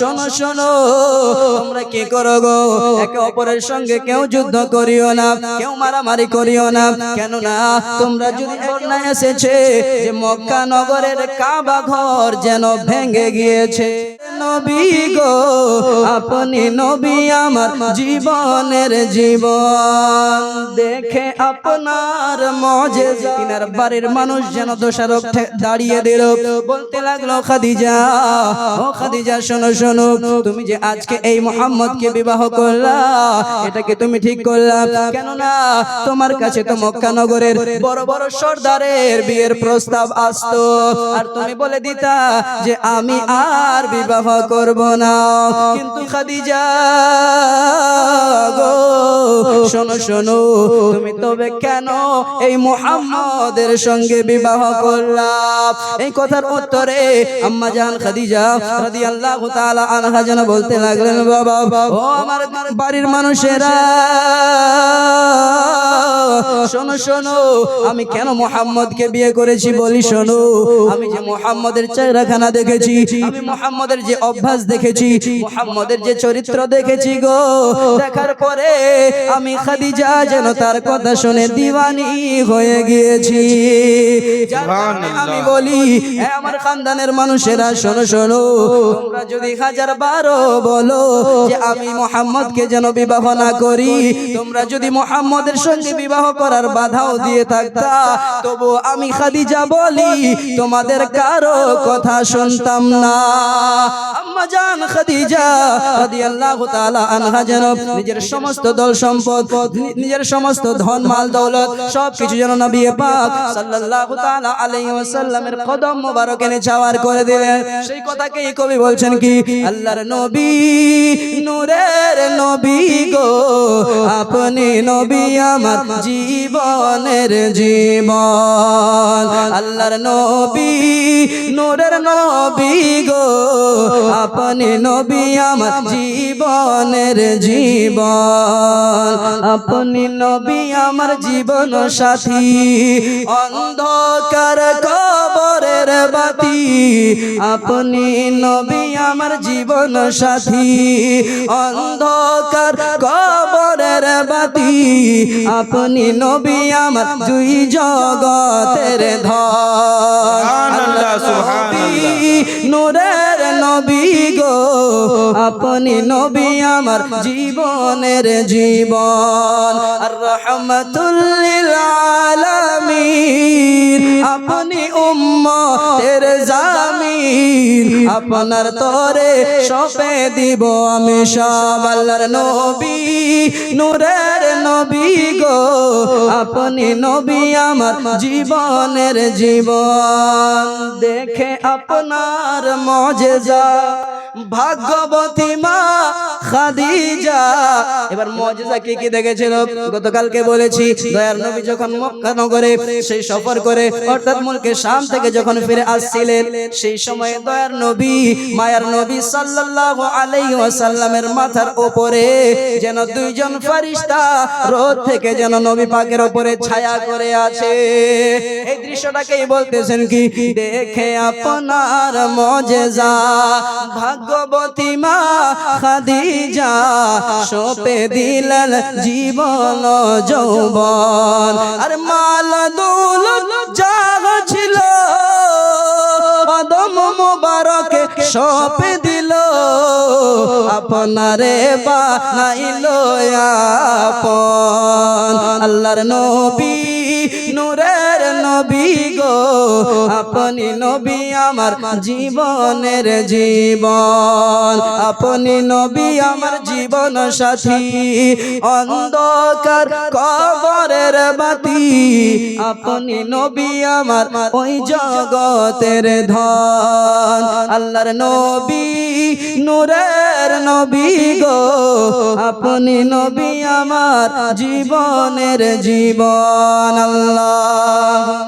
শোনো শোনো, তোমরা কি করো গো? একে অপরের সঙ্গে কেউ যুদ্ধ করিও না, কেউ মারামারি করিও না। কেন না তোমরা যদি বন্যা এসেছে, যে মক্কা নগরের কাবা ঘর যেন ভেঙে গিয়েছে। নবী গো, আপনি নবী আমার জীবনের জীবন। দেখে আপনার মজে তিনার বাড়ির মানুষ যেন দোষারোপ দাঁড়িয়ে দিল। বলতে লাগল, খাদিজা, ও খাদিজা, শোনো শোনো তুমি যে আজকে এই মোহাম্মদকে বিবাহ করলা, এটাকে তুমি ঠিক করলা। কেননা তোমার কাছে তো মক্কা নগরের বড় বড় সর্দারের বিয়ের প্রস্তাব আর তুমি বলে দিতা যে আমি আর বিবাহ করব না। কিন্তু খাদিজা গো, শোনো শোনো, তুমি তবে কেন এই মুহাম্মদের সঙ্গে বিবাহ করলাম এই কথার উত্তরে আম্মা জান খাদিজা আনহা যেন বলতে লাগলেন বাবা ও আমার বাড়ির মানুষেরা শোনো শোনো আমি কেন মোহাম্মদকে বিয়ে করেছি বলি শোনো। আমি যে মোহাম্মদের চেহারাখানা দেখেছি আমি মোহাম্মদের যে অভ্যাস দেখেছি মোহাম্মদের যে চরিত্র দেখেছি গো। দেখার পরে আমি খাদিজা যেন তার কথা শুনে দিওয়ানি হয়ে গিয়েছি। আমি বলি আমার খানদানের মানুষেরা শোনো শোনো তোমরা যদি হাজার বারো বলো যে আমি মোহাম্মদকে যেন বিবাহ না করি। তোমরা যদি মোহাম্মদের সঙ্গে বিবাহ করার বাধাও দিয়ে থাকতা তবু আমি খাদিজা বলি, তোমাদের কারও কথা শুনতাম না। নিজের সমস্ত দল সম্পদ, নিজের সমস্ত ধন, মাল, দৌলত যেন করে দিলেন। সেই কথাকেই কবি বলছেন কি? আল্লাহর নবী, নূরের নবী গো। আপনি নবী আমার জীবনের জীবন। আল্লাহর নবী, নূরের নবী গো। আপনি নবী আমার জীবনের জীবন। আপনি নবী আমার জীবন সাথী। অন্ধকার কবরের বাতি। আপনি নবী আমার জীবন সাথী অন্ধকার কবরের বাতি। আপনি নবী আমার দুই জগতের সুবহানাল্লাহ। নূরের নবী গো। আপনি নবী আমার জীবনের জীবন। রহমতুল্লিল আপনি উম্মতের জামিন আপনার তরে সপে দিব আমি সব আল্লাহর নবী, নূরের নবী গো। আপনি নবী আমার জীবনের জীবন। দেখে আপনার মজেজা, ভাগ্যবতী মা খাদিজা। এবার মজেজা কি কি দেখেছিল? গতকালকে বলেছি, দয়ার নবী যখন মক্কা নগরে সেই সফর করে, অর্থাৎ মুলকে শাম থেকে যখন ফিরে আসছিলেন, সেই সময় দয়ার নবী, মায়ার নবী সাল্লাল্লাহু আলাইহি ওয়াসাল্লামের মাথার যেন দুইজন রোদ থেকে যেন নবী পাকের ছায়া করে আছে। এই দৃশ্যটাকেই বলতেছেন কি? দেখে আপনার ভাগ্যবতী মা জীবন যৌবন। আর মাল যা ছিল মুবারকে সপে দিল আপনারে বানাইল আপন। আল্লাহর নবী নূরের নবী গো, আপনি নবী আমার জীবনের জীবন। আপনি নবী আমার জীবন সাথী, অন্ধকার কবরের বাতি। আপনি নবী আমার ওই জগতের ধন। আল্লাহর নবী, নূরের নবী গো, আপনি নবী আমার জীবনের জীবন। আল্লাহ।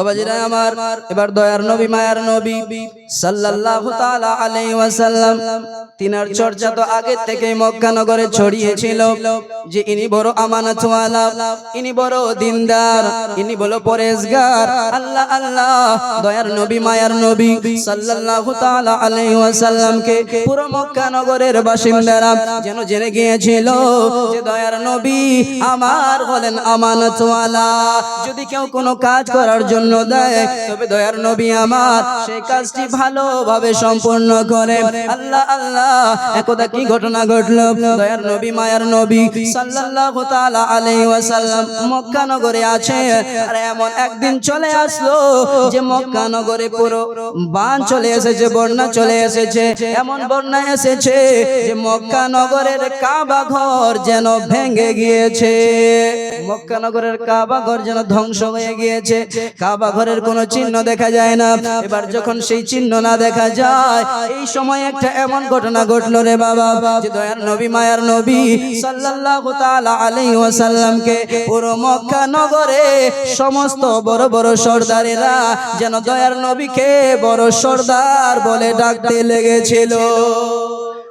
বাবাজিরা আমার এবার দয়ার নবী মায়ার নবী সাল্লাল্লাহু তাআলা আলাইহি ওয়াসাল্লাম। তিনার চর্চা তো আগে থেকেই মক্কা নগরে ছড়িয়েছিল যে ইনি বড় আমানতওয়ালা ইনি বড় দিনদার ইনি বড় পরেশগার আল্লাহ আল্লাহ দয়ার নবী মায়ার নবী সাল্লাল্লাহু তাআলা আলাইহি ওয়াসাল্লামকে পুরো মক্কা নগরের বাসিন্দারা যেন জেনে গিয়েছিল যে দয়ার নবী আমার হলেন আমানতওয়ালা। যদি কেউ কোনো কাজ করার জন্য দেয় তবে দয়ার নবী আমার সেই কাজটি ভালোভাবে সম্পূর্ণ করে আল্লাহ আল্লাহ, একদা কি ঘটনা ঘটলো? দয়ার নবী, মায়ার নবী সাল্লাল্লাহু তাআলা আলাইহি ওয়াসাল্লাম মক্কা নগরে আছে। আর এমন একদিন চলে আসলো যে মক্কা নগরে পুরো বান চলে এসেছে, বন্যা চলে এসেছে। এমন বন্যা এসেছে যে মক্কা নগরের কাবা ঘর যেন ভেঙে গিয়েছে। মক্কা নগরের কাবা ঘর যেন ধ্বংস হয়ে গিয়েছে। কাবা ঘরের কোনো চিহ্ন দেখা যায় না। এবার যখন সেই চিহ্ন না দেখা যায় এই সময় একটা এমন ঘটনা ঘটলো রে বাবা যে দয়ার নবী মায়ার নবী সাল্লাল্লাহু তাআলা আলাইহি ওয়াসাল্লামকে পুরো মক্কা নগরে সমস্ত বড় বড় সর্দারেরা যেন দয়ার নবীকে বড় সর্দার বলে ডাকতে লেগেছিল।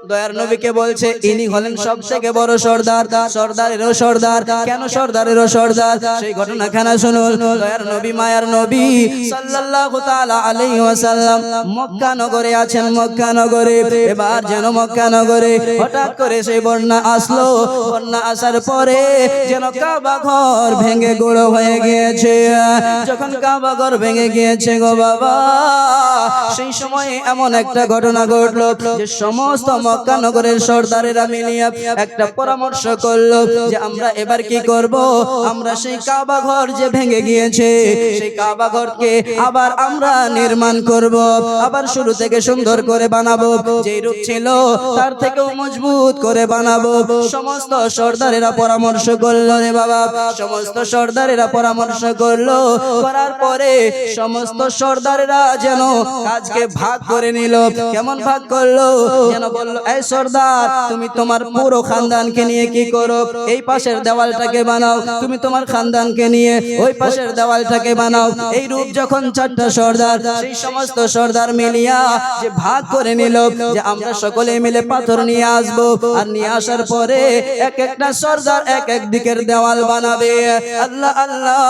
দয়ার নবীকে বলছে ইনি হলেন সব থেকে বড় সর্দার। সর্দারেরও সর্দার। কেন সর্দারেরও সর্দার? সেই ঘটনাখানা শুনুন। দয়ার নবী মায়ার নবী সাল্লাল্লাহু তাআলা আলাইহি ওয়াসাল্লাম মক্কা নগরে আছেন মক্কা নগরে। এবার যেন মক্কা নগরে হঠাৎ করে সেই বন্যা আসলো। বন্যা আসার পরে যেন কাবা ঘর ভেঙে গুঁড়ো হয়ে গিয়েছে। যখন কাবা ঘর ভেঙে গিয়েছে গো বাবা সেই সময় এমন একটা ঘটনা ঘটলো যে সমস্ত মক্কা নগরের সর্দারেরা মিলিয়ে একটা পরামর্শ করল যে আমরা এবার কি করব? আমরা সেই কাবা ঘর যে ভেঙে গিয়েছে, সেই কাবা ঘরকে আবার আমরা নির্মাণ করব, আবার শুরু থেকে সুন্দর করে বানাবো। যেই রূপ ছিল, তার থেকেও মজবুত করে বানাবো। সমস্ত সর্দারেরা পরামর্শ করল রে বাবা। সমস্ত সর্দারেরা পরামর্শ করল। করার পরে সমস্ত সর্দারেরা যেন কাজকে ভাগ করে নিল। কেমন ভাগ করল? যেন বলল এই সর্দার, তুমি তোমার পুরো খানদানকে নিয়ে কি করো? এই পাশের দেওয়ালটাকে বানাও। তুমি তোমার খানদানকে নিয়ে ওই পাশের দেওয়ালটাকে বানাও। এই রূপ যখন চারটা সর্দার, সেই সমস্ত সর্দার মিলিয়া যে ভাগ করে নিল, যে আমরা সকলে মিলে পাথর নিয়ে আসব। আর নিয়ে আসার পরে এক একটা সর্দার এক এক দিকের দেওয়াল বানাবে। আল্লাহ আল্লাহ,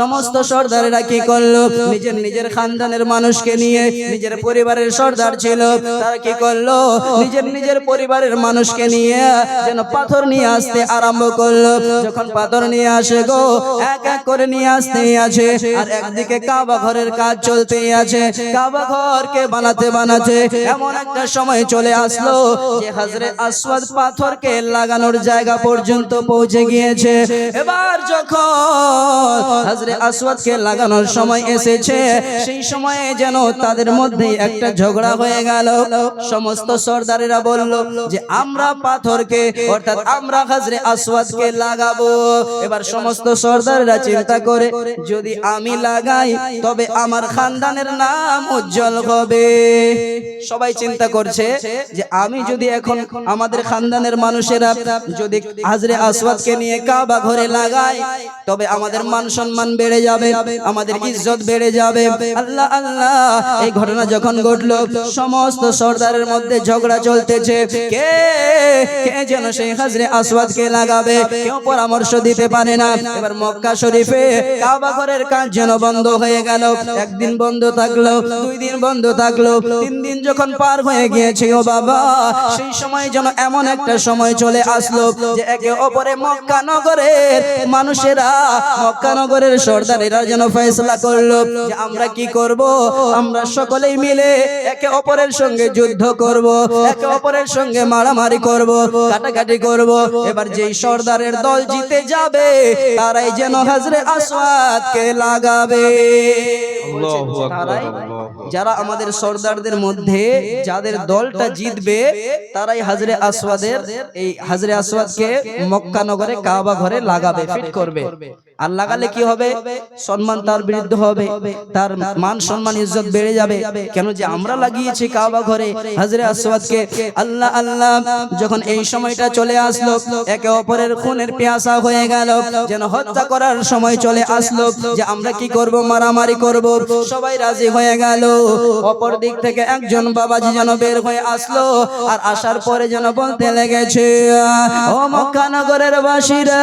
সমস্ত সর্দারেরা কি করল? নিজের নিজের খানদানের মানুষকে নিয়ে নিজের পরিবারের সর্দার ছিল, তারা কি করল? নিজের নিজের পরিবারের মানুষকে নিয়ে যেন পাথর নিয়ে আসতে আরম্ভ করল। যখন পাথর নিয়ে আসে গো, এক এক করে নিয়ে আসতেই আছে। আর একদিকে কাবা ঘরের কাজ চলতেই আছে। কাবা ঘরকে বানাতে বানাতে এমন একটা সময় চলে আসলো যে হাজরে আসওয়াদ পাথরকে লাগানোর জায়গা পর্যন্ত পৌঁছে গিয়েছে। এবার যখন হাজরে আসওয়াদকে লাগানোর সময় এসেছে। সেই সময়ে যেন তাদের মধ্যে একটা ঝগড়া হয়ে গেল। সমস্ত সর্দারেরা বলল যে আমরা পাথরকে অর্থাৎ আমরা হাজরে আসওয়াদকে লাগাবো। এবার সমস্ত সর্দারেরা চিন্তা করে যদি আমি লাগাই তবে আমার খানদানের নাম উজ্জ্বল হবে। সবাই চিন্তা করছে যে আমি যদি এখন আমাদের খানদানের মানুষেরা যদি হাজরে আসওয়াদকে নিয়ে কাবা ঘরে লাগাই তবে আমাদের মান সম্মান বেড়ে যাবে আমাদের ইজ্জত বেড়ে যাবে। আল্লাহ আল্লাহ এই ঘটনা যখন ঘটলো সমস্ত সর্দারের মধ্যে ঝগড়া চলতেছে। কে কে যেন সেই হাজরে আসওয়াদকে লাগাবে? কেউ পরামর্শ দিতে পারে না। এবার মক্কা শরীফে কাবা ঘরের কাজ যেন বন্ধ হয়ে গেল। একদিন বন্ধ থাকল দুই দিন বন্ধ থাকল। তিন দিন যখন পার হয়ে গিয়েছে ও বাবা সেই সময় যেন এমন একটা সময় চলে আসলো যে একে অপরে মক্কা নগরের মানুষেরা মক্কা নগরের সর্দারেরা যেন ফয়সলা করল যে আমরা কি করব? আমরা সকলেই মিলে একে অপরের সঙ্গে যুদ্ধ করব একে অপরের সঙ্গে মারামারি করব কাটাকাটি করব। এবার যেই সর্দারের দল জিতে যাবে তারাই যেন হাজরে আসওয়াদকে লাগাবে। যারা আমাদের সর্দারদের মধ্যে যাদের দলটা জিতবে তারাই হাজরে আসওয়াদের এই হাজরে আসওয়াদকে মক্কা নগরে কাবা ঘরে লাগাবে ফিট করবে। আর লাগালে কি হবে? সম্মান তার বিরুদ্ধে হবে। তার মান সম্মান ইজ্জত বেড়ে যাবে। কেন যে আমরা লাগিয়েছি কাবা ঘরে? হাজরে আসওয়াদকে আল্লাহ আল্লাহ যখন এই সময়টা চলে আসলো একে অপরের খুনের পেয়াসা হয়ে গেল। যেন হত্যা করার সময় চলে আসলো যে আমরা কি করব মারামারি করব? সবাই রাজি হয়ে গেল। অপর দিক থেকে একজন বাবাজি যেন বের হয়ে আসলো। আর আসার পরে যেন বলতে লেগেছে ও মক্কা নগরের বাসীরা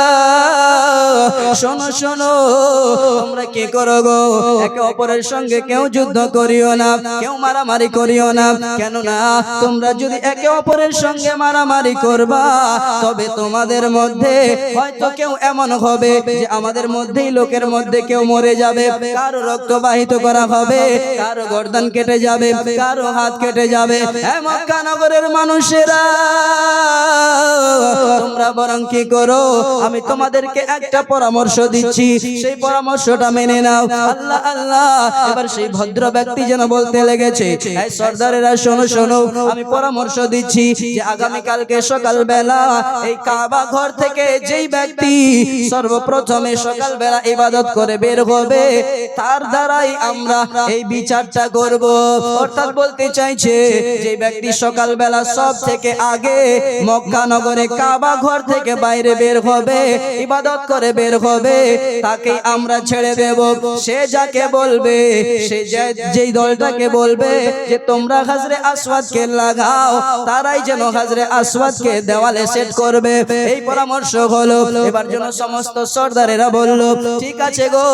শোনো শোনো, তোমরা কি করো গো? একে অপরের সঙ্গে কেউ যুদ্ধ করিও না, কেউ মারামারি করিও না। তোমরা যদি একে অপরের সঙ্গে মারামারি করবা, তবে তোমাদের মধ্যে হয়তো কেউ এমন হবে যে আমাদের মধ্যেই লোকের মধ্যে কেউ মরে যাবে। কারও রক্ত বাহিত করা হবে, কারও গর্দান কেটে যাবে, কারও হাত কেটে যাবে। মক্কানগরের মানুষেরা, তোমরা বরং কি করো? আমি তোমাদেরকে একটা পরামর্শ দিচ্ছি। সেই পরামর্শটা মেনে নাও। আল্লাহ আল্লাহ। এবার সেই ভদ্র ব্যক্তি যেন বলতে লেগেছে এই সর্দারেরা শোনো শোনো আমি পরামর্শ দিচ্ছি যে আগামী কালকে সকাল বেলা এই কাবা ঘর থেকে যেই ব্যক্তি সর্বপ্রথমে সকাল বেলা ইবাদত করে বের হবে তার দ্বারাই আমরা এই বিচারটা করব। অর্থাৎ বলতে চাইছে যে ব্যক্তি সকাল বেলা সব থেকে আগে মক্কা নগরে কাবা ঘর থেকে বাইরে বের হবে ইবাদত করে বের হবে তাকে আমরা ছেড়ে দেব। সে যাকে বলবে, সে যেই দলটাকে বলবে যে, তোমরা হাজরে আসওয়াদকে লাগাও, তারাই যেন হাজরে আসওয়াদকে দেওয়ালে সেট করবে। এই পরামর্শ হলো। এবার যেন সমস্ত সর্দারেরা বলল, ঠিক আছে গো,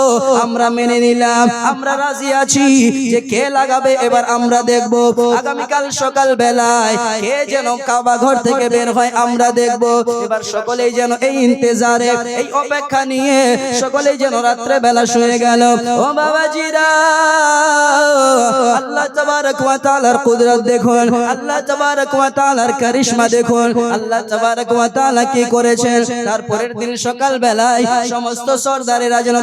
আমরা মেনে নিলাম, আমরা রাজি আছি যে কে লাগাবে এবার আমরা দেখব। আগামীকাল সকাল বেলায় কে যেন কাবা ঘর থেকে বের হয় আমরা দেখব। এবার সকলেই যেন এই ইন্তেজারে, এই অপেক্ষা নিয়ে সকলেই যেন রাত্রে বেলা শুয়ে গেল। ও আল্লাহ কুদরত দেখুন, আল্লাহ কারিশমা দেখুন, আল্লাহ কি করেছেন? দিন সকাল বেলায় সমস্ত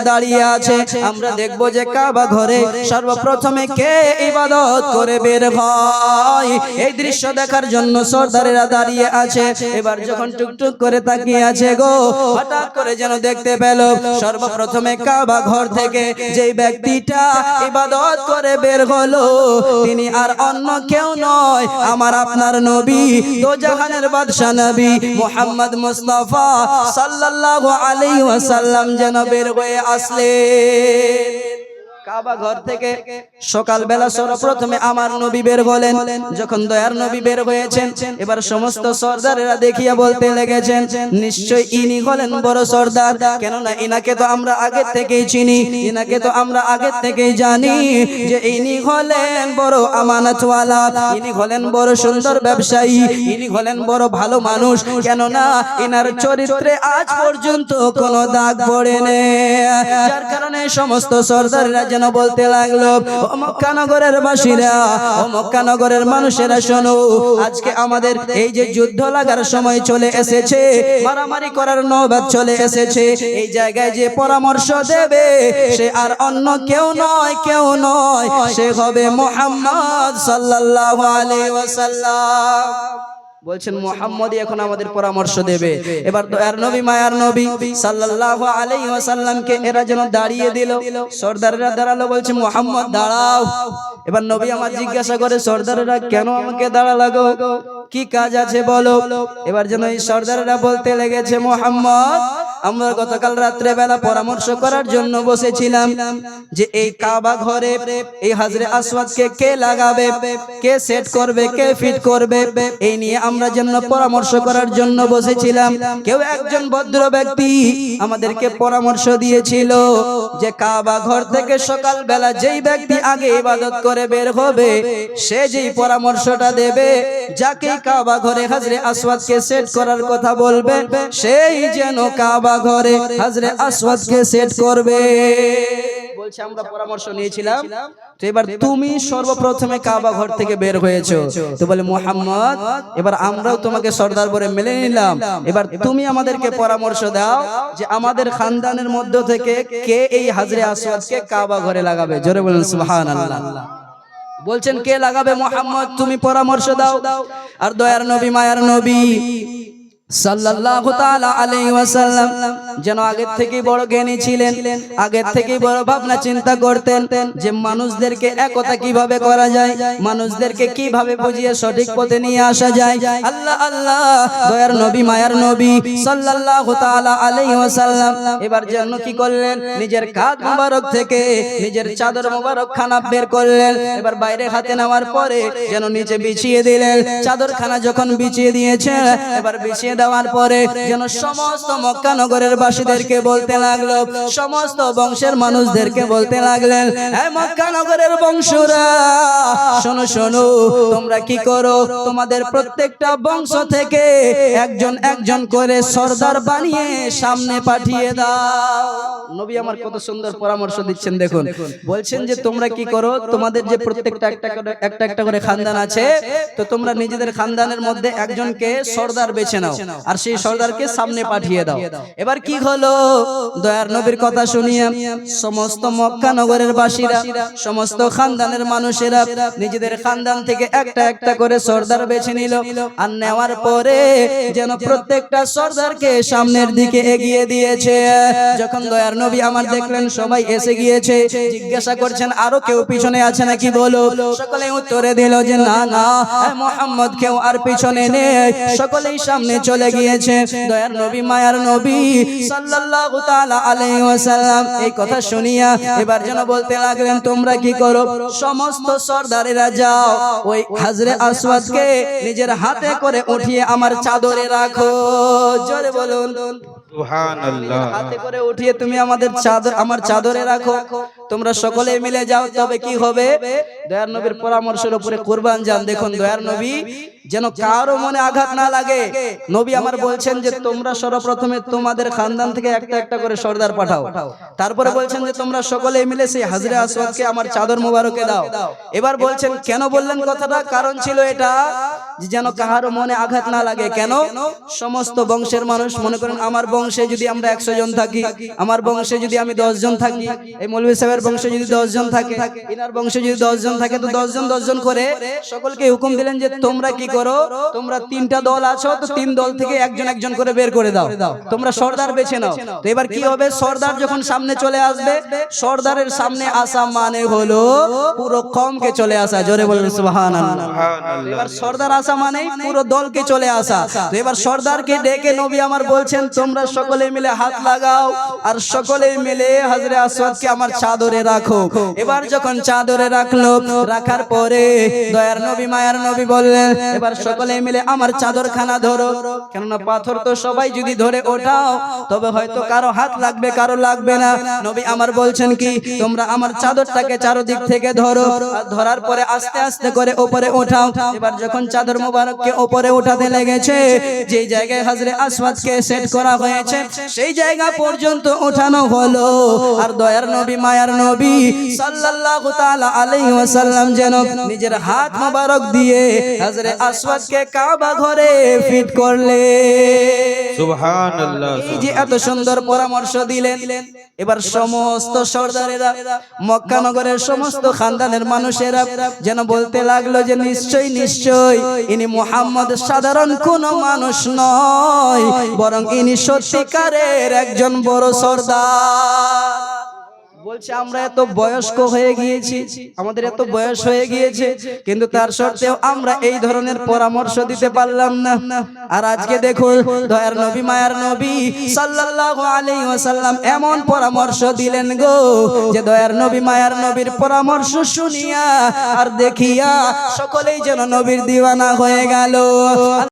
দাঁড়িয়ে আছে। আমরা দেখব যে কাবা ঘরে সর্বপ্রথমে কে ইবাদত করে বের হয়। এই দৃশ্য দেখার জন্য সর্দারেরা দাঁড়িয়ে আছে। এবার যখন টুকটুক করে তাকিয়ে আছে গো, হঠাৎ করে যেন দেখতে পেল সর্বপ্রথমে কাবা ঘর থেকে যেই ব্যক্তিটা ইবাদত করে বের হলো, তিনি আর অন্য কেউ নয়, আমার আপনার নবী তো জাহানের বাদশা নবী মুহাম্মদ মুস্তাফা সাল্লাল্লাহু আলাইহি ওয়াসাল্লাম যেন বের হয়ে আসলেন। কাবা ঘর থেকে সকালবেলা সর্বপ্রথমে আমার নবী বের হলেন। যখন দয়ার নবী বের হয়েছেন এবার সমস্ত সর্দারেরা দেখিয়া বলতে লেগেছেন নিশ্চয় ইনি হলেন বড় সর্দার। কেননা ইনাকে তো আমরা আগে থেকেই চিনি ইনাকে তো আমরা আগে থেকেই জানি যে ইনি হলেন বড় আমানতওয়ালা ইনি হলেন বড় সুন্দর ব্যবসায়ী ইনি হলেন বড় ভালো মানুষ। কেননা ইনার চরিত্রে আজ পর্যন্ত কোনো দাগ পড়ে যার কারণে সমস্ত সর্দাররা যেন বলতে লাগল মক্কানগরের বাসীরা মক্কানগরের মানুষেরা শোনো, আজকে আমাদের এই যে যুদ্ধ লাগার সময় চলে এসেছে, মারামারি করার নৌবাদ চলে এসেছে, এই জায়গায় যে পরামর্শ দেবে, সে আর অন্য কেউ নয় কেউ নয়, সে হবে মোহাম্মদ সাল্লাল্লাহু আলাইহি ওয়াসাল্লাম। বলছেন মোহাম্মদই এখন আমাদের পরামর্শ দেবে। এবার দয়ার নবী মায়ার নবী সাল্লাল্লাহু আলাইহি ওয়াসাল্লামকে এরা যেন দাঁড়িয়ে দিল। সর্দারেরা দাঁড়াল বলছে মোহাম্মদ দাঁড়াও। এবার নবী আমার জিজ্ঞাসা করে সর্দারেরা কেন আমাকে দাঁড়া লাগো কি কাজ আছে বলো? এবার যেন এই সর্দারেরা বলতে লেগেছে মোহাম্মদ আমরা গতকাল রাত্রে বেলা পরামর্শ করার জন্য বসেছিলাম যে এই কাবা ঘরে এই হাজরে আসওয়াদকে কে লাগাবে? কে সেট করবে? কে ফিট করবে? এই নিয়ে আমরা জন্য পরামর্শ করার জন্য বসেছিলাম। কেউ একজন ভদ্র ব্যক্তি আমাদেরকে পরামর্শ দিয়েছিল যে কাবা ঘর থেকে সকাল বেলা যেই ব্যক্তি আগে ইবাদত করে বের হবে, সে যেই পরামর্শটা দেবে যাকে কাবা ঘরে হাজরে আসওয়াদকে সেট করার কথা বলবে, সেই যেন কাবা ঘরে হাজরে আসওয়াদকে সেট করবে। আমরা পরামর্শ নিয়েছিলাম। এবার তুমি সর্বপ্রথমে কাবা ঘর থেকে বের হয়েছো। তো বলে, মোহাম্মদ, এবার আমরাও তোমাকে সর্দার নিলাম। এবার তুমি আমাদেরকে পরামর্শ দাও যে আমাদের খানদানের মধ্য থেকে কে এই হাজরে আসওয়াদকে কাবা ঘরে লাগাবে। জোরে বলেন বলছেন, কে লাগাবে, মোহাম্মদ? তুমি পরামর্শ দাও। আর দয়ার নবী, মায়ার নবী সাল্লাল্লাহু তাআলা আলাইহি ওয়াসাল্লাম যেন আগের থেকেই বড় জ্ঞানী ছিলেন, আগের থেকেই বড় ভাবনা চিন্তা করতেন যে মানুষদেরকে একতা কীভাবে করা যায়, মানুষদেরকে কীভাবে বুঝিয়ে সঠিক পথে নিয়ে আসা যায়। আল্লাহ আল্লাহ, দয়ার নবী, মায়ার নবী সাল্লাল্লাহু তাআলা আলাইহি ওয়াসাল্লাম এবার যেন কি করলেন? নিজের কাঁধ মোবারক থেকে নিজের চাদর মোবারক খানা বের করলেন। এবার বাইরে হাতে নেওয়ার পরে যেন নিচে বিছিয়ে দিলেন। চাদর খানা যখন বিছিয়ে দিয়েছে এবার বিছিয়ে দেওয়ার পরে যেন সমস্ত মক্কা নগরের বাসীদেরকে বলতে লাগল, সমস্ত বংশের মানুষদেরকে বলতে লাগলেন হ্যাঁ মক্কা নগরের বংশরা, শোনো শোনো, তোমরা কি করো? তোমাদের প্রত্যেকটা বংশ থেকে একজন একজন করে সর্দার বানিয়ে সামনে পাঠিয়ে দাও। নবী আমার কত সুন্দর পরামর্শ দিচ্ছেন, দেখুন। বলছেন যে, তোমরা কি করো? তোমাদের যে প্রত্যেকটা একটা একটা একটা করে খানদান আছে, তো তোমরা নিজেদের খানদানের মধ্যে একজনকে সর্দার বেছে নাও। আর সেই সর্দারকে সামনে পাঠিয়ে দাও। এবার কি হলো? দয়ার নবীর কথা শুনিয়ে সমস্ত মক্কা নগরের বাসীরা সমস্ত খানদানের মানুষেরা নিজেদের খানদান থেকে একটা একটা করে সর্দার বেছে নিল। আর নেওয়ার পরে যেন প্রত্যেকটা সর্দারকে সামনের দিকে এগিয়ে দিয়েছে। যখন দয়ার নবী আমার দেখলেন সবাই এসে গিয়েছে জিজ্ঞাসা করছেন আরও কেউ পিছনে আছে নাকি বলো? সকলে উত্তরে দিল যে না না মোহাম্মদ কেউ আর পিছনে নেই সকলেই সামনে চলে গিয়েছে। দয়ার নবী, মায়ার নবী সাল্লাল্লাহু তাআলা আলাইহি ওয়াসাল্লাম এই কথা শুনিয়া এবার যেন বলতে লাগলেন, তোমরা কি করো? সমস্ত সর্দারেরা যাও। ওই হাজরে আসওয়াদকে নিজের হাতে করে উঠিয়ে আমার চাদরে রাখো। জোরে বলুন। হাতে করে উঠিয়ে তুমি আমাদের চাদর আমার চাদরে রাখো। তোমরা সকলে মিলে যাও তবে কি হবে? দয়ার নবীর পরামর্শের উপরে কুরবান যান। দেখুন দয়ার নবী যেন কারও মনে আঘাত না লাগে। নবী আমার বলছেন যে তোমরা সর্বপ্রথমে তোমাদের খানদান থেকে একটা একটা করে সর্দার পাঠাও। তারপরে বলছেন যে তোমরা সকলে মিলে সেই হাজরে আসওয়াদকে আমার চাদর মোবারকে দাও। এবার বলছেন কেন বললেন কথাটা? কারণ ছিল এটা যেন কাহারও মনে আঘাত না লাগে কেন সমস্ত বংশের মানুষ মনে করেন আমার বংশে যদি আমরা একশো জন থাকি আমার বংশে যদি আমি দশ জন থাকি এই মৌলভী সাহেবের বংশে যদি দশ জন থাকে ইনার বংশে যদি দশ জন থাকে তো দশ জন দশ জন করে সকলকে হুকুম দিলেন যে তোমরা কি করো তোমরা তিনটা দল আছো তো তিন দল থেকে একজন একজন করে বের করে দাও। তোমরা সর্দার বেছে নাও। তো এবার কি হবে? সর্দার যখন সামনে চলে আসবে সর্দারের সামনে আসা মানে হলো পুরো কমকে চলে আসা। জোরে বলেন সুবহানাল্লাহ। এবার সর্দার আসা মানে পুরো দলকে চলে আসা তো এবার সর্দারকে ডেকে নবী আমার বলছেন তোমরা সকলে মিলে হাত লাগাও, আর সকলে মিলে হাজরে আসওয়াদকে আমার চাদরে রাখো। এবার যখন চাদরে রাখল, রাখার পরে দয়ার নবী, মায়ার নবী বললেন, এবার সকলে মিলে আমার চাদর খানা ধরো। কেননা পাথর তো সবাই যদি ধরে ওঠাও, তবে হয়তো কারও হাত লাগবে, কারও লাগবে না। নবী আমার বলছেন কি, তোমরা আমার চাদরটাকে চারদিক থেকে ধরো, আর ধরার পরে আস্তে আস্তে করে ওপরে ওঠাও। এবার যখন চাদর মোবারককে ওপরে উঠাতে লেগেছে যে জায়গায় হাজরে আসওয়াদকে সেট করা হয়েছে সেই জায়গা পর্যন্ত ওঠানো হলো। আর দয়ার নবী মায়ার নবী সাল্লাল্লাহু তাআলা আলাইহি ওয়াসাল্লাম যেন নিজের হাত মোবারক দিয়ে হাজরে আসওয়াদকে কাবা ঘরে ফিট করলে। সুবহানাল্লাহ এই যে এত সুন্দর পরামর্শ দিলেন এবার সমস্ত সর্দারেরা মক্কা নগরের সমস্ত খানদানের মানুষেরা যেন বলতে লাগল যে নিশ্চয় নিশ্চয় ইনি মোহাম্মদ সাধারণ কোন মানুষ নয় বরং ইনি সত্যিকারের একজন বড় সর্দার। বলছে, আমরা এত বয়স্ক হয়ে গিয়েছি, আমাদের এত বয়স হয়ে গিয়েছে, কিন্তু তার সত্ত্বেও আমরা এই ধরনের পরামর্শ দিতে পারলাম না। আর আজকে দেখুন, দয়ার নবী, মায়ার নবী সাল্লাল্লাহু আলাইহি ওয়াসাল্লাম এমন পরামর্শ দিলেন গো, যে দয়ার নবী, মায়ার নবীর পরামর্শ শুনিয়া আর দেখিয়া সকলেই যেন নবীর দিওয়ানা হয়ে গেল।